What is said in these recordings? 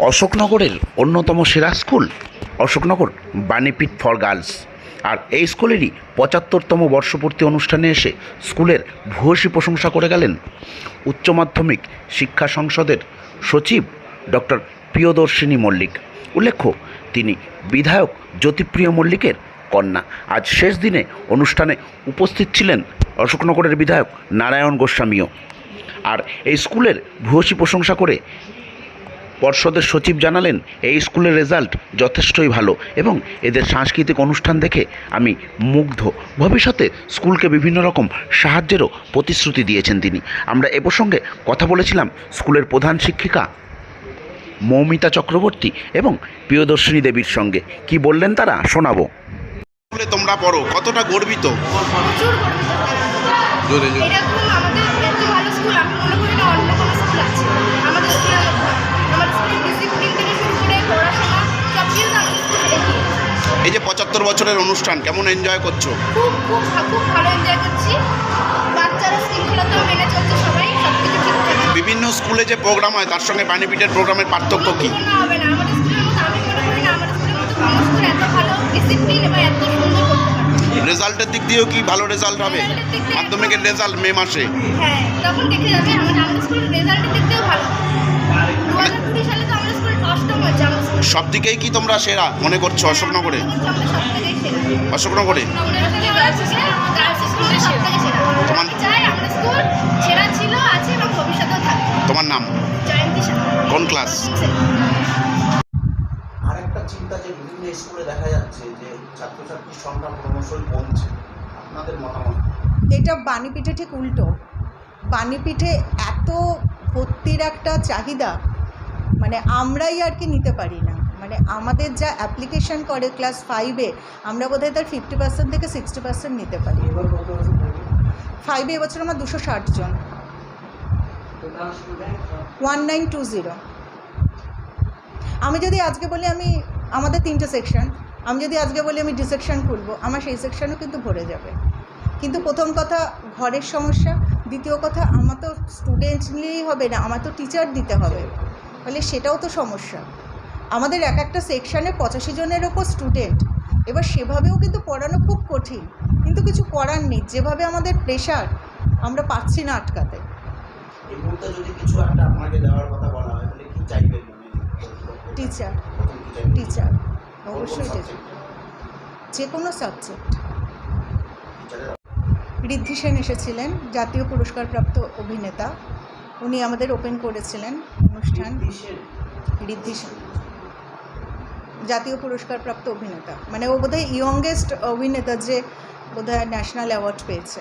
অশোকনগরের অন্যতম সেরা school? Ashoknagar, Banipith for girls. আর এই স্কুলেরই পঁচাত্তরতম বর্ষপূর্তি অনুষ্ঠানে এসে স্কুলের ভূয়সী প্রশংসা করে গেলেন উচ্চ মাধ্যমিক শিক্ষা সংসদের সচিব ডক্টর প্রিয়দর্শিনী মল্লিক। উল্লেখ্য, তিনি বিধায়ক জ্যোতিপ্রিয় মল্লিকের কন্যা। আজ শেষ দিনে অনুষ্ঠানে উপস্থিত ছিলেন অশোকনগরের বিধায়ক নারায়ণ গোস্বামীও। আর এই স্কুলের ভূয়সী প্রশংসা করে পর্ষদের সচিব জানালেন এই স্কুলের রেজাল্ট যথেষ্টই ভালো এবং এদের সাংস্কৃতিক অনুষ্ঠান দেখে আমি মুগ্ধ। ভবিষ্যতে স্কুলকে বিভিন্ন রকম সাহায্যেরও প্রতিশ্রুতি দিয়েছেন তিনি। আমরা এ প্রসঙ্গে কথা বলেছিলাম স্কুলের প্রধান শিক্ষিকা মৌমিতা চক্রবর্তী এবং প্রিয়দর্শিনী দেবীর সঙ্গে। কি বললেন তারা? শোনাবো। তোমরা পড়ো কতটা গর্বিত? জোরে জোরে। এই যে পঁচাত্তর বছরের অনুষ্ঠান কেমন এনজয় করছ? খুব খুব খুব ভালো এনজয় করছি। বাচ্চারা শৃঙ্খলতা মেনে চলছে সবাই সব ঠিকঠাক বিভিন্ন স্কুলে যে প্রোগ্রাম হয় তার সঙ্গে বাণীপীঠের প্রোগ্রামের পার্থক্য কী? তুলনা হবে না আমাদের স্কুলের মতো আমি মনে করি না আমাদের স্কুলের মতো কোনো স্কুল এত ভালো ডিসিপ্লিন এবং এত সুন্দর রেজাল্টের দিক দিয়েও কি ভালো রেজাল্ট হবে? মাধ্যমিকের রেজাল্ট মে মাসে? হ্যাঁ তখন দেখে যাবে আমাদের আমাদের স্কুলের রেজাল্টের সব দিকেই কি তোমরা সেরা মনে করছ অশোকনগরে? অশোকনগরে? তোমার- আমি চাই আমাদের স্কুল সেরা ছিল আছে এবং ভবিষ্যতেও থাকবে তোমার নাম? কোন ক্লাস? আরেকটা চিন্তা যে বিভিন্ন স্কুলে দেখা যাচ্ছে যে ছাত্রছাত্রীর সংখ্যা ক্রমশই কমছে। আপনাদের মতামত? এটা বাণীপীঠে ঠিক উল্টো। বাণীপীঠে এত ভর্তির একটা চাহিদা মানে আমরাই আর কি নিতে পারি না। মানে আমাদের যা অ্যাপ্লিকেশন করে ক্লাস ফাইভে আমরা বোধহয় তার ফিফটি পার্সেন্ট থেকে সিক্সটি পার্সেন্ট নিতে পারি। ফাইভে এবছর আমার দুশো ষাট জন। ওয়ান নাইন টু জিরো আমি যদি আজকে বলি আমি, আমাদের তিনটে সেকশন আমি যদি আজকে বলি আমি ডি সেকশন খুলবো, আমার সেই সেকশনও কিন্তু ভরে যাবে। কিন্তু প্রথম কথা, ঘরের সমস্যা, দ্বিতীয় কথা, আমার তো স্টুডেন্ট নিলেই হবে না, আমার তো টিচার দিতে হবে। তাহলে সেটাও তো সমস্যা। আমাদের এক একটা সেকশানে পঁচাশি জনের ওপর স্টুডেন্ট এবার সেভাবেও কিন্তু পড়ানো খুব কঠিন। কিন্তু কিছু করার নেই। যেভাবে আমাদের প্রেশার আমরা পাচ্ছি না আটকাতে। মানে? টিচার টিচার কোন অবশ্যই টিচার যে কোনো সাবজেক্ট ঋদ্ধি সেন এসেছিলেন জাতীয় পুরস্কারপ্রাপ্ত অভিনেতা। উনি আমাদের ওপেন করেছিলেন অনুষ্ঠান। ঋদ্ধি সেন। জাতীয় পুরস্কারপ্রাপ্ত অভিনেতা। মানে ও বোধহয় ইয়ংগেস্ট অভিনেতা যে বোধহয় ন্যাশনাল অ্যাওয়ার্ড পেয়েছে।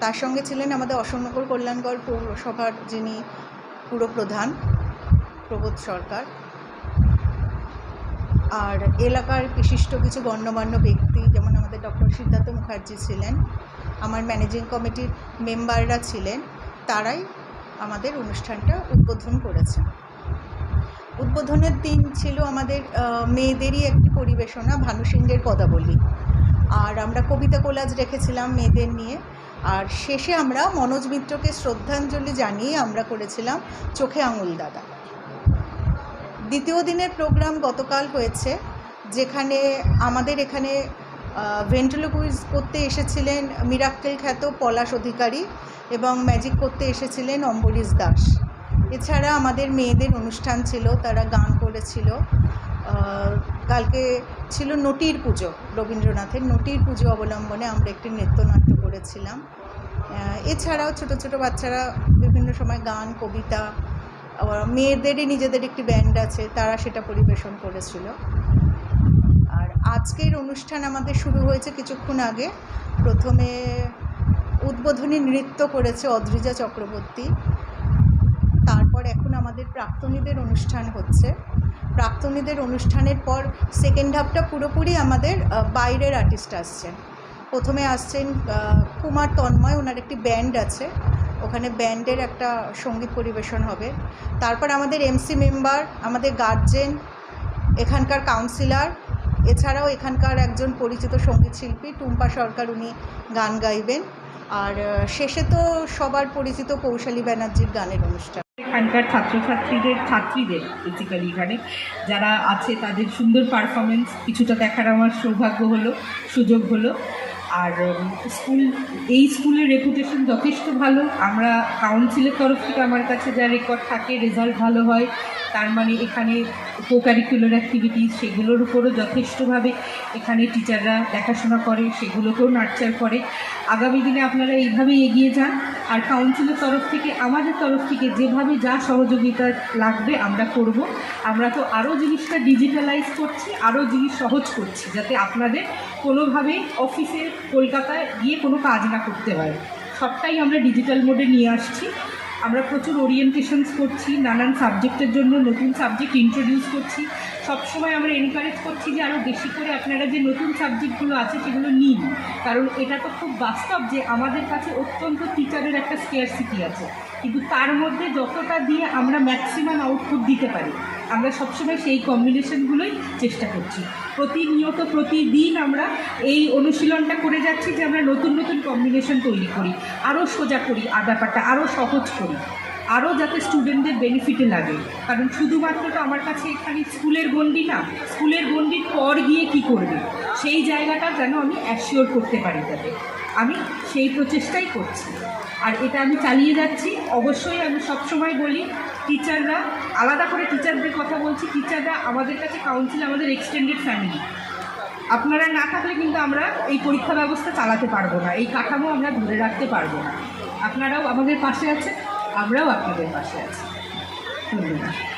তার সঙ্গে ছিলেন আমাদের অশোকনগর কল্যাণগড় পৌরসভার যিনি পুরপ্রধান প্রবোধ সরকার। আর এলাকার বিশিষ্ট কিছু গণ্যমান্য ব্যক্তি, যেমন আমাদের ডক্টর সিদ্ধার্থ মুখার্জি ছিলেন, আমার ম্যানেজিং কমিটির মেম্বাররা ছিলেন, তারাই আমাদের অনুষ্ঠানটা উদ্বোধন করেছেন। উদ্বোধনের দিন ছিল আমাদের মেয়েদেরই একটি পরিবেশনা, ভানু সিংহের পদাবলী। আর আমরা কবিতা কোলাজ রেখেছিলাম মেয়েদের নিয়ে। আর শেষে আমরা মনোজ মিত্রকে শ্রদ্ধাঞ্জলি জানিয়ে আমরা করেছিলাম চোখে আঙুল দাদা। দ্বিতীয় দিনের প্রোগ্রাম গতকাল হয়েছে, যেখানে আমাদের এখানে ভেন্ট্রোলোকুইজ করতে এসেছিলেন মিরাক্কেল খ্যাত পলাশ অধিকারী এবং ম্যাজিক করতে এসেছিলেন অম্বরীশ দাস। এছাড়া আমাদের মেয়েদের অনুষ্ঠান ছিল, তারা গান করেছিল। কালকে ছিল নটির পুজো, রবীন্দ্রনাথের নটির পুজো অবলম্বনে আমরা একটি নৃত্যনাট্য করেছিলাম। এছাড়াও ছোট ছোট বাচ্চারা বিভিন্ন সময় গান, কবিতা, আবার মেয়েদেরই নিজেদের একটি ব্যান্ড আছে, তারা সেটা পরিবেশন করেছিল। আর আজকের অনুষ্ঠান আমাদের শুরু হয়েছে কিছুক্ষণ আগে। প্রথমে উদ্বোধনী নৃত্য করেছে অদ্রিজা চক্রবর্তী। তারপর এখন আমাদের প্রাক্তনীদের অনুষ্ঠান হচ্ছে। প্রাক্তনীদের অনুষ্ঠানের পর সেকেন্ড হাফটা পুরোপুরি আমাদের বাইরের আর্টিস্ট আসছেন। প্রথমে আসছেন কুমার তন্ময়, ওনার একটি ব্যান্ড আছে। ওখানে ব্যান্ডের একটা সংগীত পরিবেশন হবে। তারপর আমাদের এমসি মেম্বার আমাদের গার্জেন এখানকার কাউন্সিলার এছাড়াও এখানকার একজন পরিচিত সংগীত শিল্পী, টুম্পা সরকার, উনি গান গাইবেন। আর শেষে তো সবার পরিচিত কৌশালী ব্যানার্জির গানের অনুষ্ঠান। এখানকার ছাত্রছাত্রীদের, ছাত্রীদের বেসিক্যালি এখানে যারা আছে তাদের সুন্দর পারফরমেন্স কিছুটা দেখার আমার সৌভাগ্য হলো, সুযোগ হলো। আর স্কুল, এই স্কুলের রেপুটেশন যথেষ্ট ভালো। আমরা কাউন্সিলের তরফ থেকে আমার কাছে যা রেকর্ড থাকে রেজাল্ট ভালো হয়। তার মানে এখানে কো কারিকুলার অ্যাক্টিভিটিস সেগুলোর উপরও যথেষ্টভাবে এখানে টিচাররা দেখাশোনা করে, সেগুলোকেও নার্চার করে। আগামী দিনে আপনারা এইভাবেই এগিয়ে যান। আর কাউন্সিলের তরফ থেকে, আমাদের তরফ থেকে যেভাবে যা সহযোগিতা লাগবে আমরা করব। আমরা তো আরও জিনিসটা ডিজিটালাইজ করছি, আরও জিনিস সহজ করছি, যাতে আপনাদের কোনোভাবেই অফিসে কলকাতায় গিয়ে কোনো কাজ না করতে হয়। সবটাই আমরা ডিজিটাল মোডে নিয়ে আসছি। আমরা প্রচুর ওরিয়েন্টেশনস করছি, নানান সাবজেক্টের জন্য নতুন সাবজেক্ট ইন্ট্রোডিউস করছি। সবসময় আমরা এনকারেজ করছি যে আরও বেশি করে আপনারা যে নতুন সাবজেক্টগুলো আছে সেগুলো নিন। কারণ এটা তো খুব বাস্তব যে আমাদের কাছে অত্যন্ত টিচারের একটা স্কেয়ারসিটি আছে। কিন্তু তার মধ্যে যতটা দিয়ে আমরা ম্যাক্সিমাম আউটপুট দিতে পারি, আমরা সবসময় সেই কম্বিনেশনগুলোই চেষ্টা করছি। প্রতিনিয়ত প্রতিদিন আমরা এই অনুশীলনটা করে যাচ্ছি যে আমরা নতুন নতুন কম্বিনেশন তৈরি করি আরও সোজা করি, আর ব্যাপারটা আরও সহজ করি আরও যাতে স্টুডেন্টদের বেনিফিটে লাগে। কারণ শুধুমাত্র তো আমার কাছে এখানে স্কুলের গন্ডি না, স্কুলের গন্ডির পর গিয়ে কি করবে? সেই জায়গাটা যেন আমি অ্যাসিওর করতে পারি তাদের। আমি সেই প্রচেষ্টাই করছি। আর এটা আমি চালিয়ে যাচ্ছি। অবশ্যই আমি সবসময় বলি টিচাররা আলাদা করে টিচারদের কথা বলছি টিচাররা আমাদের কাছে কাউন্সিল আমাদের এক্সটেন্ডেড ফ্যামিলি আপনারা না থাকলে কিন্তু আমরা এই পরীক্ষা ব্যবস্থা চালাতে পারব না, এই কাঠামো আমরা ধরে রাখতে পারব না। আপনারাও আমাদের পাশে আছেন, আমরাও আপনাদের পাশে আছি। ধন্যবাদ।